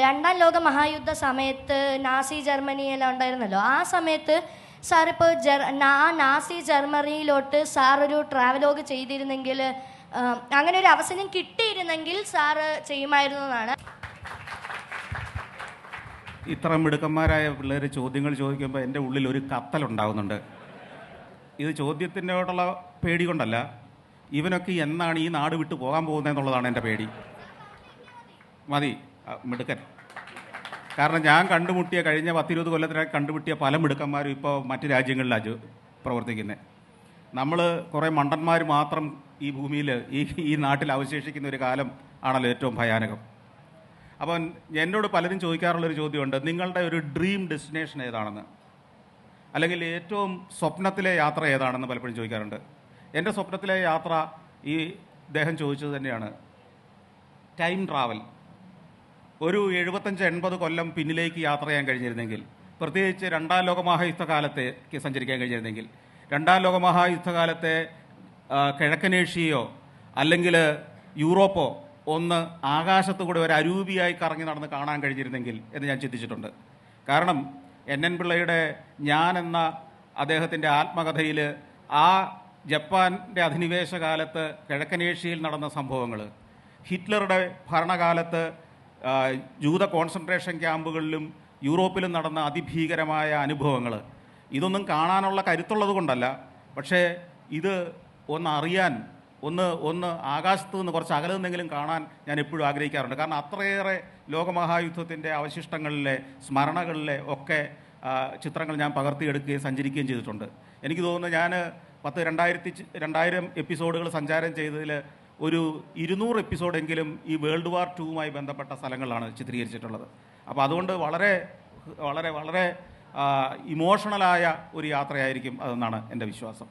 രണ്ടാം ലോക മഹായുദ്ധ സമയത്ത് നാസി ജർമ്മനിയെല്ലാം ഉണ്ടായിരുന്നല്ലോ. ആ സമയത്ത് സാർ ഇപ്പോൾ ജർ ആ നാസി ജർമ്മനിയിലോട്ട് സാർ ഒരു ട്രാവലോഗ് ചെയ്തിരുന്നെങ്കിൽ അങ്ങനെ ഒരു അവസരം കിട്ടിയിരുന്നെങ്കിൽ സാറ് ചെയ്യുമായിരുന്നു എന്നാണ്. ഇത്ര മിടുക്കന്മാരായ പിള്ളേർ ചോദ്യങ്ങൾ ചോദിക്കുമ്പോൾ എന്റെ ഉള്ളിൽ ഒരു കത്തലുണ്ടാകുന്നുണ്ട് ഇത് ചോദ്യത്തിനോടുള്ള പേടി കൊണ്ടല്ല ഇവനൊക്കെ എന്നാണ് ഈ നാട് വിട്ടു പോകാൻ പോകുന്നത് എന്നുള്ളതാണ് എന്റെ പേടി. മതി. മിടുക്കൻ. കാരണം ഞാൻ കണ്ടുമുട്ടിയ കഴിഞ്ഞ പത്തിരുപത് കൊല്ലത്തിനായി കണ്ടുമുട്ടിയ പല മിടുക്കന്മാരും ഇപ്പോൾ മറ്റ് രാജ്യങ്ങളിലാണ് പ്രവർത്തിക്കുന്നത് നമ്മൾ കുറേ മണ്ടന്മാർ മാത്രം ഈ ഭൂമിയിൽ ഈ ഈ നാട്ടിൽ അവശേഷിക്കുന്ന ഒരു കാലം ആണല്ലോ ഏറ്റവും ഭയാനകം. അപ്പം എന്നോട് പലരും ചോദിക്കാറുള്ളൊരു ചോദ്യമുണ്ട്. നിങ്ങളുടെ ഒരു ഡ്രീം ഡെസ്റ്റിനേഷൻ ഏതാണെന്ന്? അല്ലെങ്കിൽ ഏറ്റവും സ്വപ്നത്തിലെ യാത്ര ഏതാണെന്ന് പലപ്പോഴും ചോദിക്കാറുണ്ട്. എന്റെ സ്വപ്നത്തിലെ യാത്ര ഈ ദേഹം ചോദിച്ചത് തന്നെയാണ്. ടൈം ട്രാവൽ ഒരു എഴുപത്തഞ്ച് എൺപത് കൊല്ലം പിന്നിലേക്ക് യാത്ര ചെയ്യാൻ കഴിഞ്ഞിരുന്നെങ്കിൽ പ്രത്യേകിച്ച് രണ്ടാം ലോകമഹായുദ്ധ കാലത്തേക്ക് സഞ്ചരിക്കാൻ കഴിഞ്ഞിരുന്നെങ്കിൽ രണ്ടാം ലോകമഹായുദ്ധ കാലത്തെ കിഴക്കനേഷ്യയോ അല്ലെങ്കിൽ യൂറോപ്പോ ഒന്ന് ആകാശത്തുകൂടെ ഒരു അരൂപിയായി കറങ്ങി നടന്ന് കാണാൻ കഴിഞ്ഞിരുന്നെങ്കിൽ എന്ന് ഞാൻ ചിന്തിച്ചിട്ടുണ്ട്. കാരണം എൻ എൻ പിള്ളയുടെ ഞാൻ എന്ന അദ്ദേഹത്തിന്റെ ആത്മകഥയിൽ ആ ജപ്പാന്റെ അധിനിവേശ കാലത്ത് കിഴക്കനേഷ്യയിൽ നടന്ന സംഭവങ്ങൾ ഹിറ്റ്ലറുടെ ഭരണകാലത്ത് ജൂത കോൺസെൻട്രേഷൻ ക്യാമ്പുകളിലും യൂറോപ്പിലും നടന്ന അതിഭീകരമായ അനുഭവങ്ങൾ ഇതൊന്നും കാണാനുള്ള കരുത്തുള്ളത് കൊണ്ടല്ല. പക്ഷേ ഇത് ഒന്ന് അറിയാൻ ഒന്ന് ഒന്ന് ആകാശത്ത് നിന്ന് കുറച്ച് അകലെ നിന്നെങ്കിലും കാണാൻ ഞാൻ എപ്പോഴും ആഗ്രഹിക്കാറുണ്ട്. കാരണം അത്രയേറെ ലോകമഹായുദ്ധത്തിന്റെ അവശിഷ്ടങ്ങളിലെ സ്മരണകളിലെ ഒക്കെ ചിത്രങ്ങൾ ഞാൻ പകർത്തിയെടുക്കുകയും സഞ്ചരിക്കുകയും ചെയ്തിട്ടുണ്ട്. എനിക്ക് തോന്നുന്നു ഞാൻ പത്ത് രണ്ടായിരത്തി രണ്ടായിരം എപ്പിസോഡുകൾ സഞ്ചാരം ചെയ്തതിൽ ഒരു ഇരുന്നൂറ് എപ്പിസോഡെങ്കിലും ഈ വേൾഡ് വാർ ടുവുമായി ബന്ധപ്പെട്ട സ്ഥലങ്ങളാണ് ചിത്രീകരിച്ചിട്ടുള്ളത്. അപ്പോൾ അതുകൊണ്ട് വളരെ വളരെ വളരെ ഇമോഷണലായ ഒരു യാത്രയായിരിക്കും അതെന്നാണ് എന്റെ വിശ്വാസം.